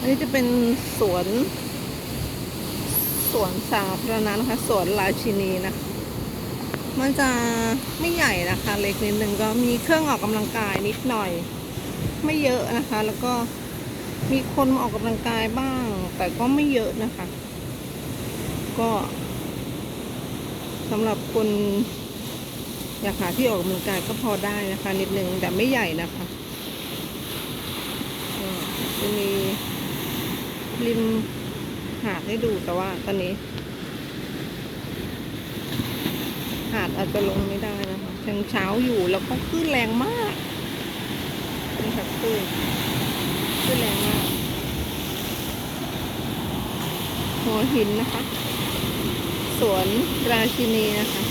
อันนี้จะเป็นสวน สวนสาธารณะนะคะ สวนราชินีนะคะมันจะไม่ใหญ่นะคะ เล็กนิดนึงก็มีเครื่องออกกำลังกายนิดหน่อย ไม่เยอะนะคะ แล้วก็มีคนมาออกกำลังกายบ้าง แต่ก็ไม่เยอะนะคะ ก็สำหรับคนอยากหาที่ออกกำลังกายก็พอได้นะคะ นิดนึงแต่ไม่ใหญ่นะคะก็จะมี ริมหาดให้ดูแต่ว่าตอนนี้ หาดอาจจะลงไม่ได้นะคะยังเช้าอยู่แล้วก็คลื่นแรงมากนี่ค่ะคลื่นคลื่นแรงมากหัวหินนะคะ สวนราชินีนะคะ